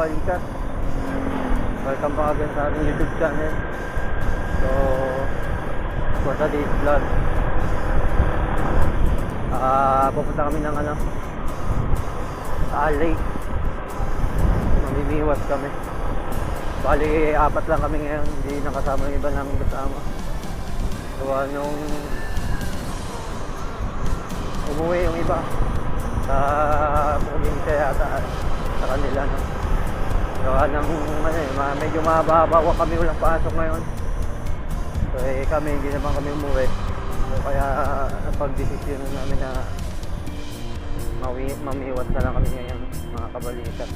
kabalikat. Welcome back again sa ating YouTube channel. So, for today's vlog, ah pupunta kami ng ano, sa lake. Mamimiwas kami. Bali, apat lang kami ngayon. Hindi nakasama yung iba namin kasama. Gawa nung umuwi yung iba sa probinsya yata sa kanila no. Gawa ng ano eh, medyo mababawa kami walang pasok ngayon. So eh kami hindi naman kami umuwi. So kaya napag-desisyon namin na mawi mamiwas na lang kami ngayon mga kabalita.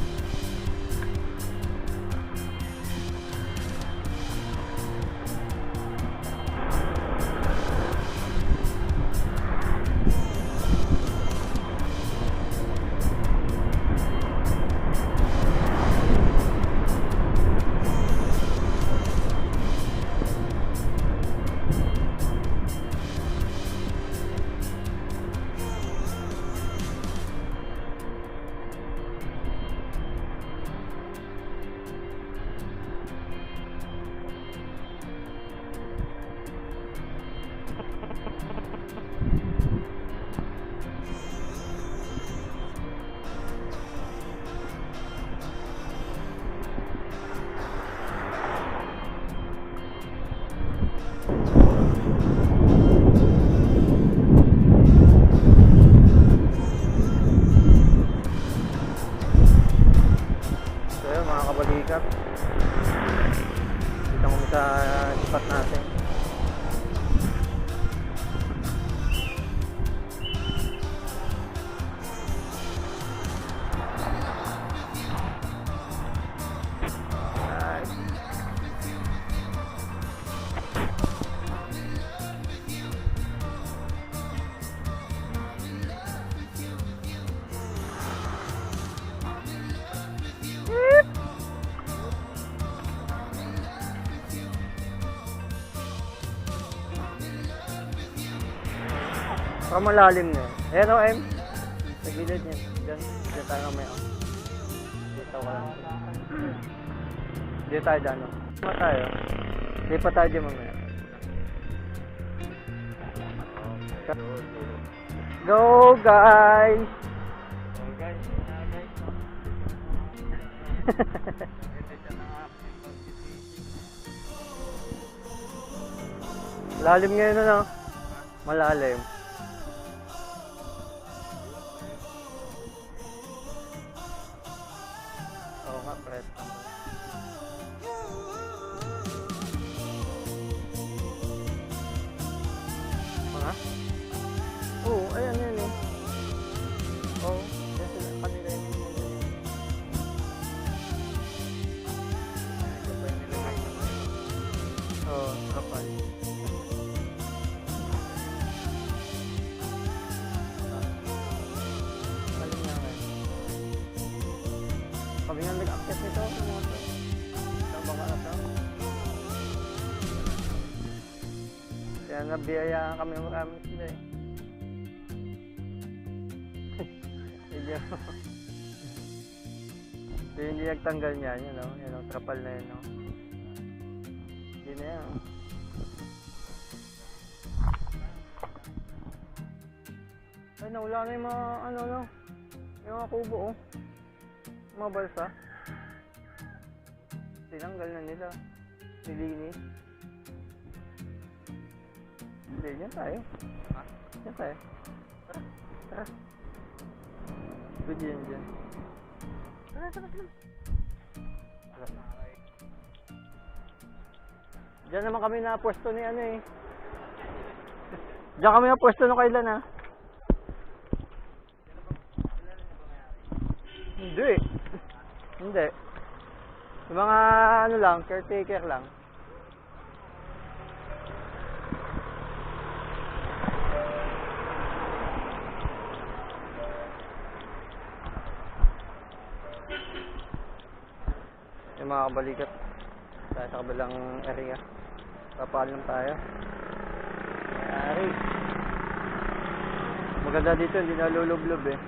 Malalim na. Ayan o, M. Sa gilid niya. Diyan. Diyan tayo may o. Dito ka lang. Dito tayo dyan o. Dito tayo. Pa tayo dyan mamaya. Go guys! Lalim ngayon ano? Malalim. Kaya nabiyayaan kami maraming sila eh. Medyo. Yung hindi nagtanggal niya, yun know? Yun ang trapal na yun, no? Hindi na yan. Ay, nawala na yung mga, ano, no? Yung mga kubo, oh. Mga balsa. Tinanggal na nila. Nilinis. Hindi, dyan tayo. Ha? Dyan tayo. Tara. Tara. Pwede yan dyan. Tara, tara, tara. Tara. Diyan naman kami na pwesto ni ano eh. Diyan kami na pwesto nung kailan ah. Hindi. Hindi. Yung mga ano lang, caretaker lang. Mga kabalikat tayo sa kabilang area. Papaalam tayo. Mayari. Maganda dito, hindi nalulublob eh.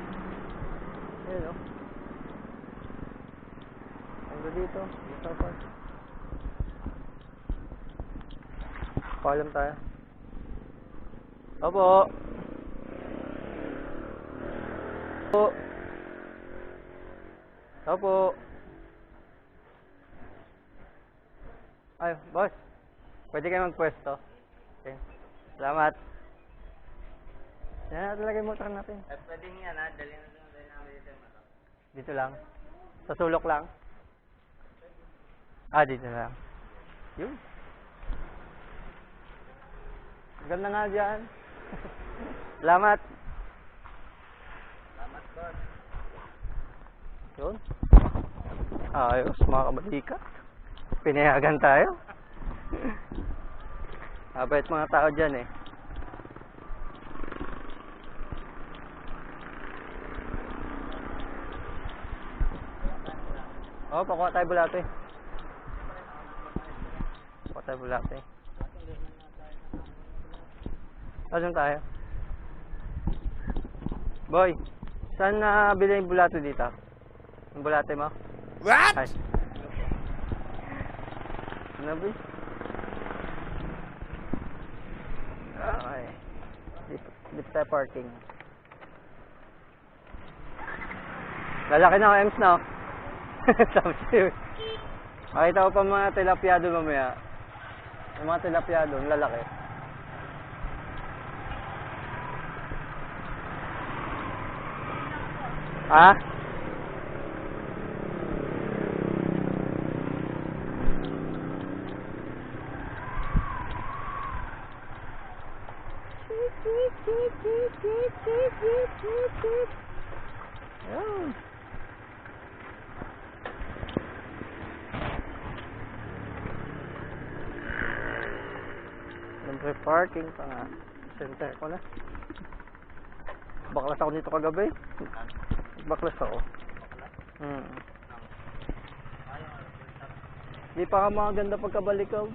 Ayun oh. Dito, dito. Pa. Paalam tayo. Opo. Opo. Opo. Ay, boss. Pwede kayo magpwesto. Okay. Salamat. Yan na talaga yung motor natin. At pwede nga na, dali na lang dali namin dito yung motor. Dito lang. Sa sulok lang. Ah, dito lang. Yun. Ganda nga dyan. Salamat. Salamat, boss. Yun. Ayos, mga kabadika. Pinayagan tayo. Mabait mga tao dyan eh. Oh, pakuha tayo bulate. Pakuha tayo bulate. Saan tayo? Boy, saan na bilhin yung bulate dito? Yung bulate mo? What? Ay. Ano ba? Okay. Dito, dito tayo parking. Lalaki na ako, Ems na. oh. Sabi sa'yo. Makita ko pa mga tilapyado mamaya. Yung mga tilapyado, ang lalaki. Ha? Yan. Siyempre parking pa. Center ko na. Baklas ako dito kagabi. Baklas ako. Hmm. Di pa ka maganda pagkabalik ko.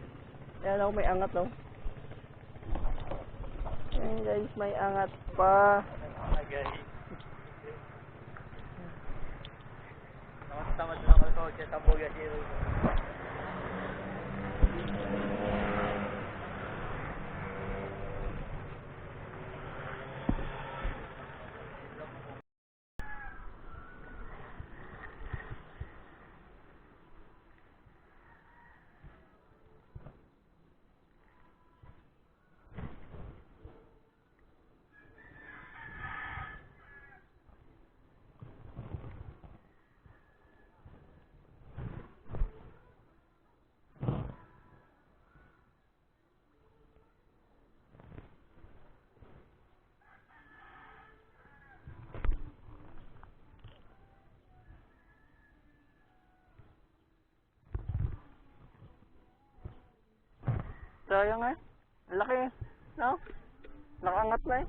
Ayan ako, may angat oh. Ayan guys, may angat pa. Guys. Tamad-tamad lang ako sa kotse, taboga zero. Sayang eh. Laki. No? Nakangat na eh.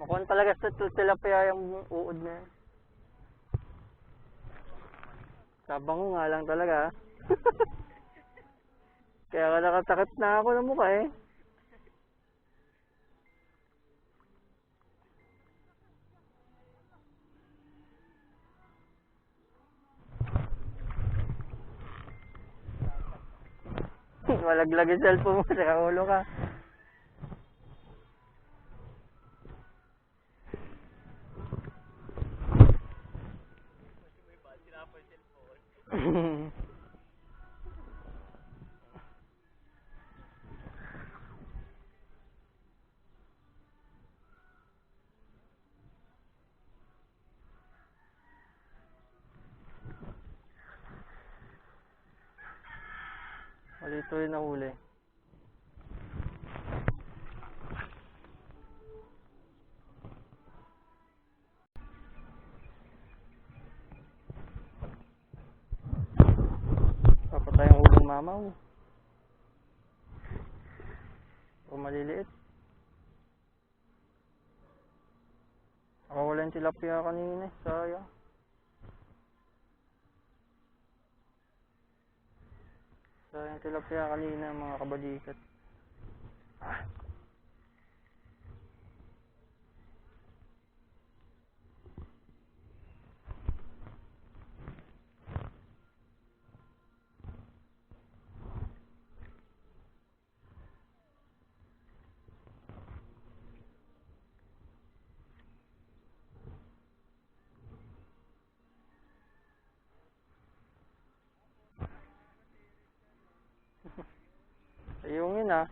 Mukhang talaga sa til- tilapia yung uod na yan. Sabang ko nga lang talaga. ah. Kaya ka nakatakot na ako ng mukha eh. Malaglag yung cellphone mo sa ulo ka. Malito yung nahuli. Papatay ang ulong mamaw. O maliliit. Ako wala yung tilapia kanina. eh. Sayang. Sayang tilapia kanina mga kabalikat. 이용이나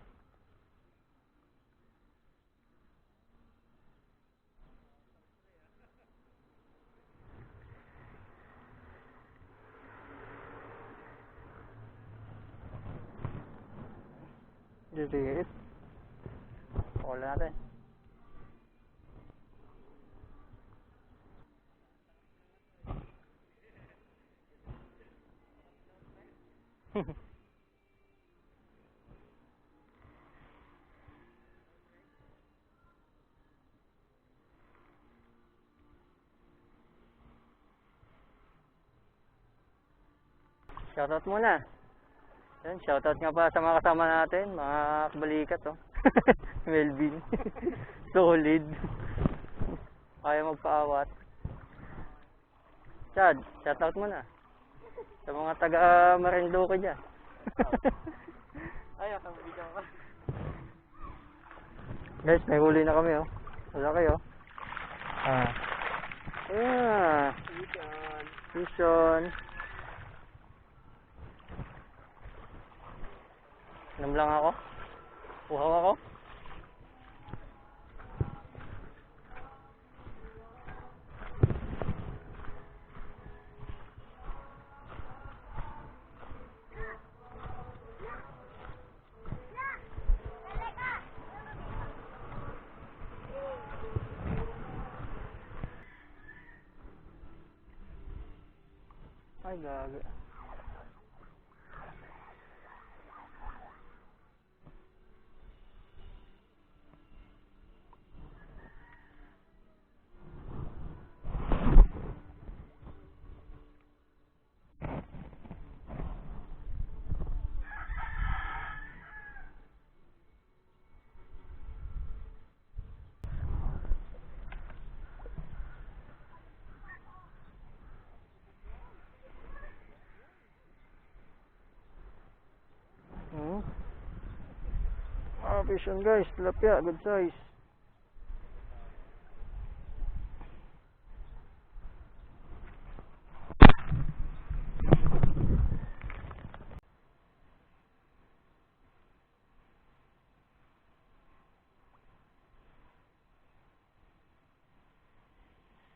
gì thì ít bỏ lá đây Hehehe Shoutout muna. Yan, shoutout nga pa sa mga kasama natin, mga kabalikat, oh. Melvin. Solid. Kaya magpaawat. Chad, shoutout muna. Sa mga taga Marinduque dyan. Ay, ako video ka. Guys, may huli na kami, oh. Wala kayo. Ah. Ah. Vision. Nam lang ako. Uhaw ako. Ay, gago. Hmm. Vision guys, tilapia, good size.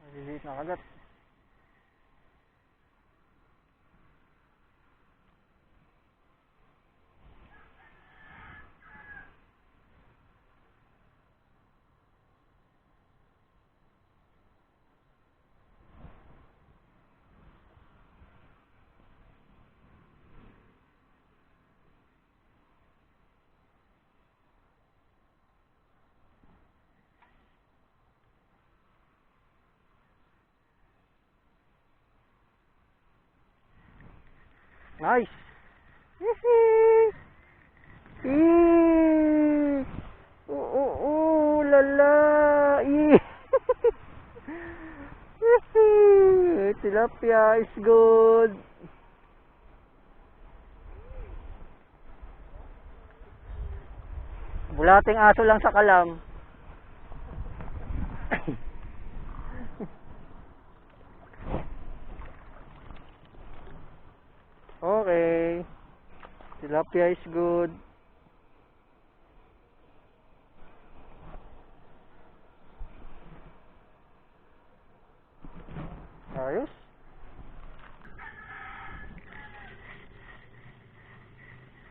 Maliliit na kagat. Nice. Yee! Yee! Ooh, ooh, ooh, la la. Yee! Yee! Tilapia is good. Bulating aso lang sa kalam. Okay. Tilapia is good. Ayos.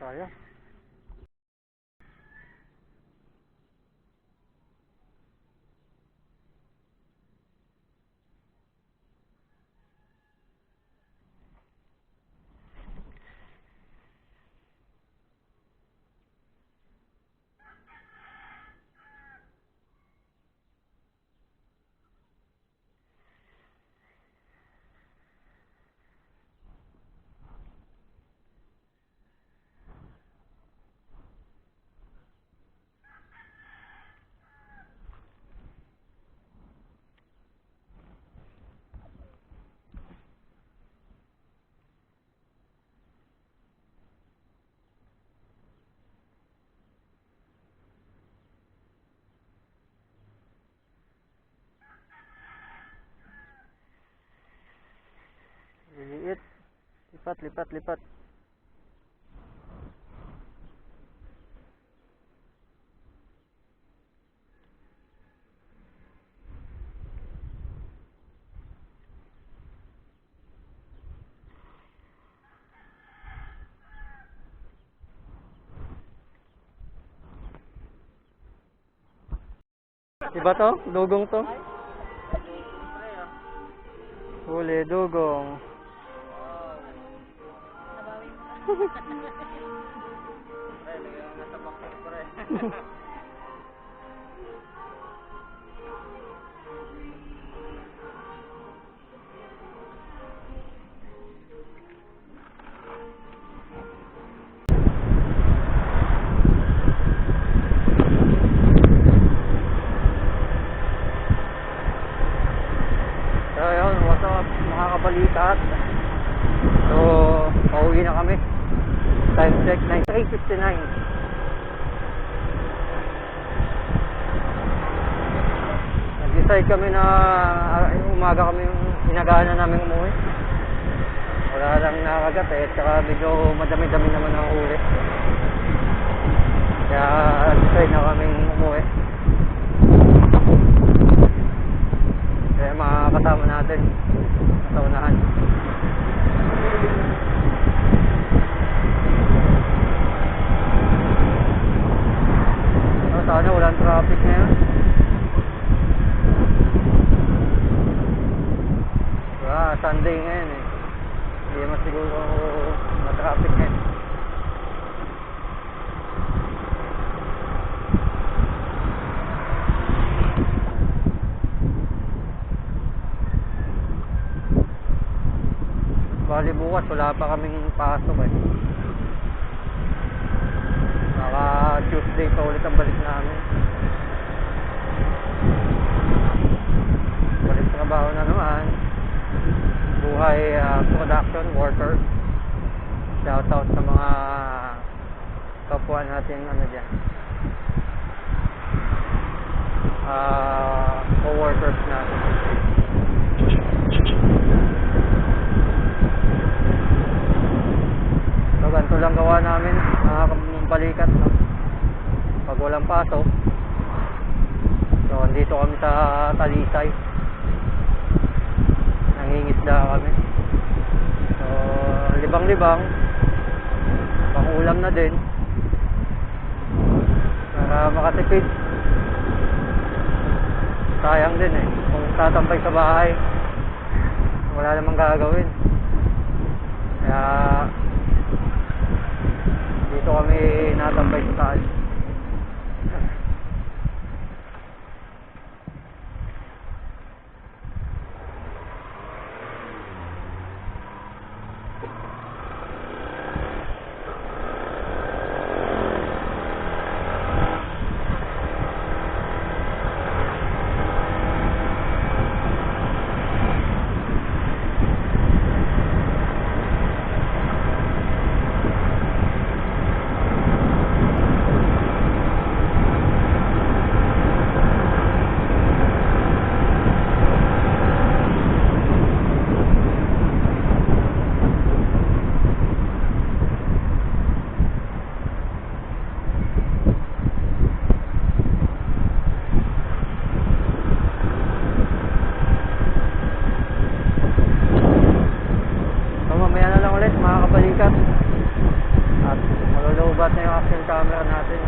Sayang. lipat, lipat, lipat. Diba to? Dugong to? Huli, dugong. Pre, lagyan mo na sa box, pre. Na ah, umaga kami yung inagana namin umuwi. Wala lang nakagat eh, tsaka medyo madami-dami naman ang uli. Kaya decide na kaming umuwi. Kaya mga kasama natin sa unahan. Oh, sana walang traffic ngayon. Ah, Sunday ngayon eh. Hindi mas siguro na-traffic ngayon. Bali bukas wala pa kaming pasok eh. Baka Tuesday pa ulit ang balik namin. Balik trabaho na naman. Buhay ah, production worker. Shout out sa mga kapwa natin ano dyan. Ah, co-workers natin. So, ganito lang gawa namin, mga balikat, no? Pag walang pasok. So, andito kami sa Talisay. Nangingisda kami. So, libang-libang. Pangulam na din. Para makatipid. Sayang din eh. Kung tatampay sa bahay, wala namang gagawin. Kaya, dito kami natambay sa taas. So, mamaya na lang ulit mga kabalikat. At malulubat na yung action camera natin.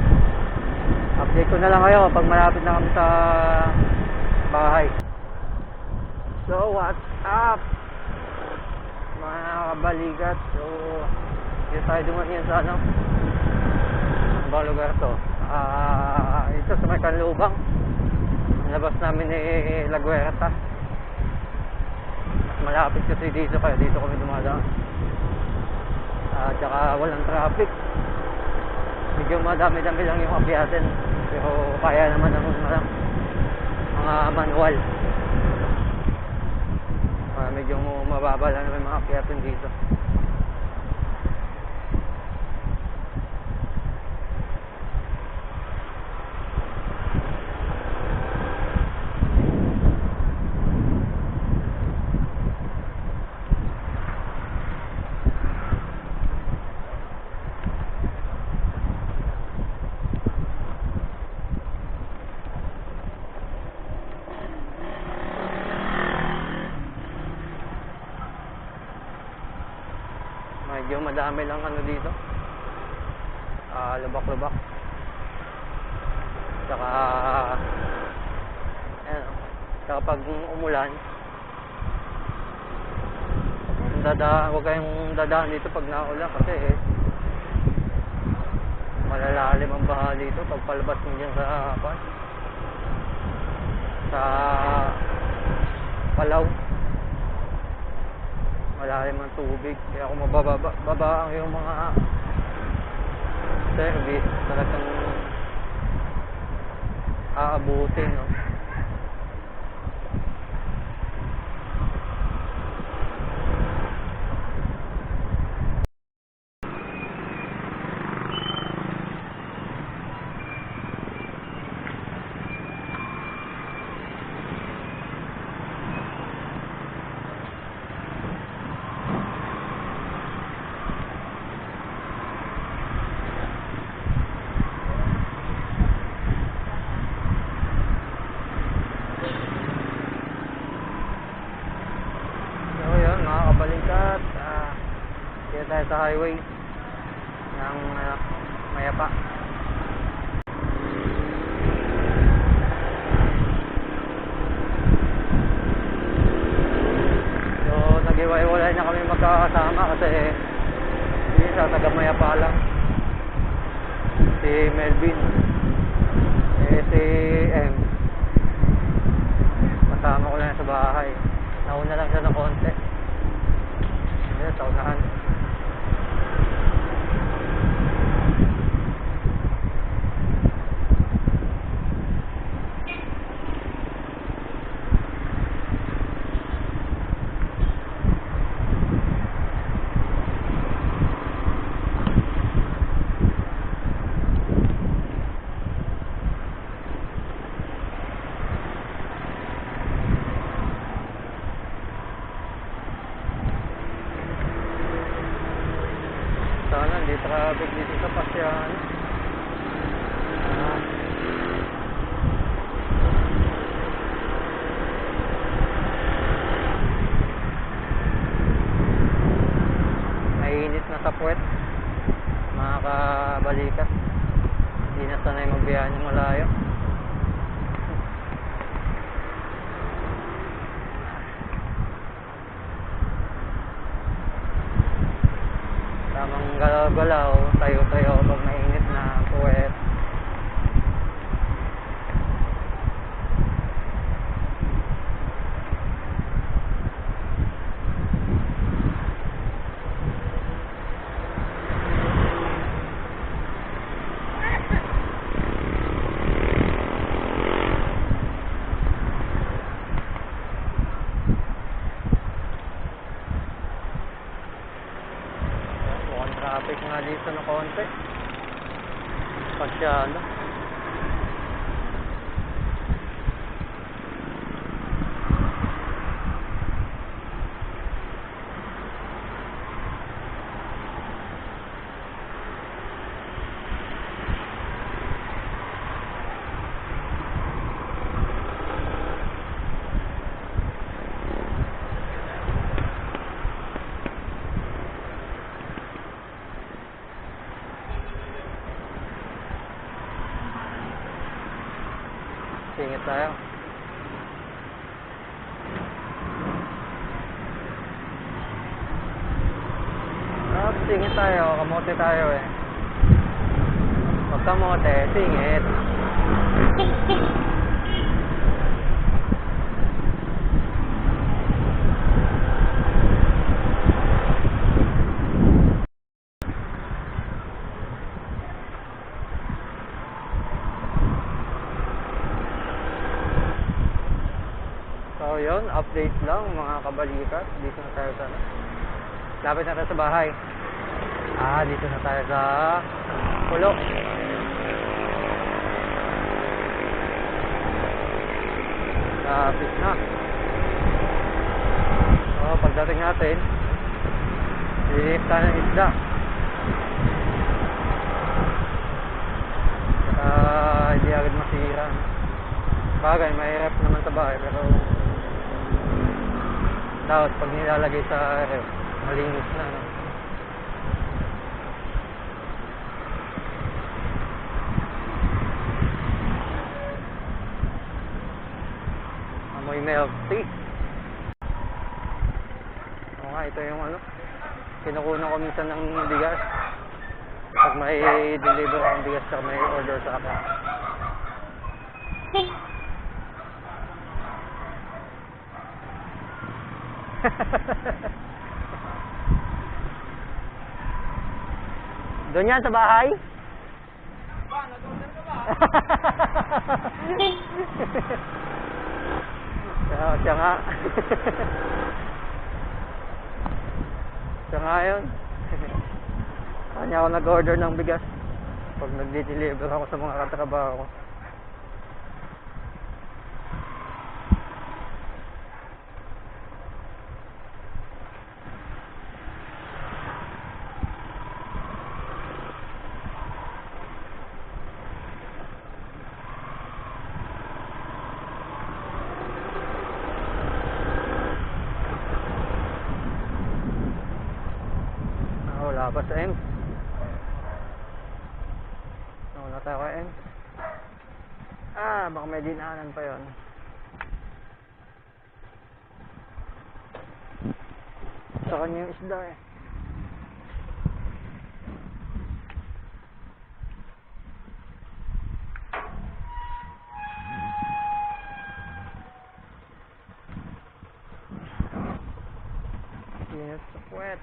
Update ko na lang kayo pag malapit na kami sa bahay. So, what's up? Mga kabalikat. So, dito tayo dumating sa ano? Ang bang lugar to? Ah, ito sa may Kanlubang. Labas namin ni Laguerta. Mas malapit kasi dito kaya dito kami dumadaan. At saka walang traffic. Medyo madami-dami lang yung akyatin. Pero kaya naman ng mga, mga manual. Ah, medyo mababa lang naman mga akyatin dito. Medyo madami lang ano dito. Ah, lubak-lubak. Saka Tsaka pag umulan, dada, huwag kayong dadaan dito pag naulan kasi eh, malalalim ang baha dito pag palabas mo dyan sa apa, sa Palaw. Malalim ang tubig. Kaya kung mababa baba ang yung mga service, talagang aabutin, no? So yun, mga kabalikat, ah, dito tayo sa highway ng ah, Mayapa. So, nag-iwa-iwalay na kami magkakasama kasi hindi sa taga Mayapa lang. Si Melvin, eh si M, kasama ko lang sa bahay. Nauna lang siya ng konti. Ayun, sa unahan. Sana hindi traffic dito sa pasyan. Ah. Puwet. Mga kabalikat. Hindi na sanay magbiyahe ng malayo. Tamang galaw-galaw, tayo-tayo pag mainit na puwet. Mukhang traffic nga dito na konti. Pasyalo. Singit tayo. Ah, singit tayo. Kamote tayo eh. Pag kamote, singit. So yun, update lang mga kabalikat. Dito na tayo sa ano. Lapit na tayo sa bahay. Ah, dito na tayo sa pulo. Lapit na. So, pagdating natin, lilip tayo ng isda. Ah, hindi agad masira. Bagay, mahirap naman sa bahay, pero tapos pag nilalagay sa ref, malinis na. No? Amoy milk tea. Nga, ito yung ano. Kinukunan ko minsan ng bigas. Pag may deliver akong bigas tsaka may order sa akin. Doon yan sa bahay? Ba, nag-order ka ba? siya, siya nga. siya nga yun. Kanya ako nag-order ng bigas pag nag-deliver ako sa mga katrabaho ko. Pa sa M. Wala tayo kay. Ah, baka may dinaanan pa yon. Sa kanya yung isda eh. Init sa puwet.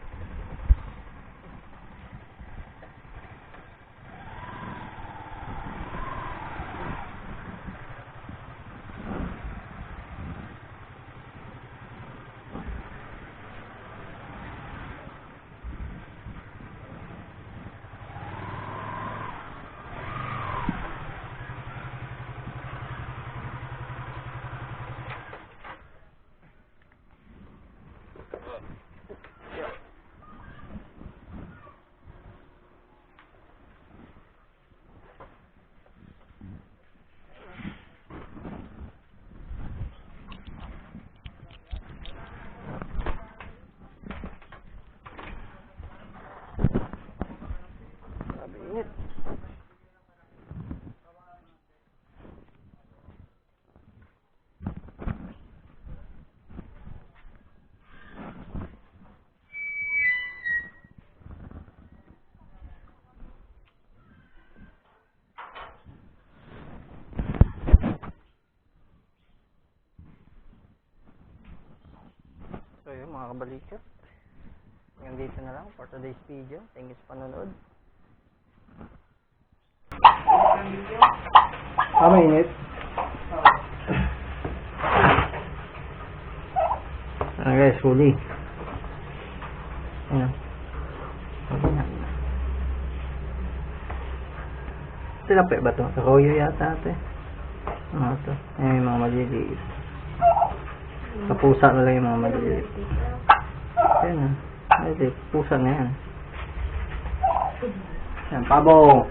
Sabi init. So yun mga kabalikat. Hanggang dito na lang for today's video. Thank you sa panonood. Ah, mainit. Ah guys, huli. Ayan. Ayan. Tilapia ba ito? Karoyo yata ito eh. Ano ito? Ayan yung mga maliliit. Sa pusa na lang yung mga maliliit. Ayan ah. Maliliit. Pusa na yan. Ayan, pabo.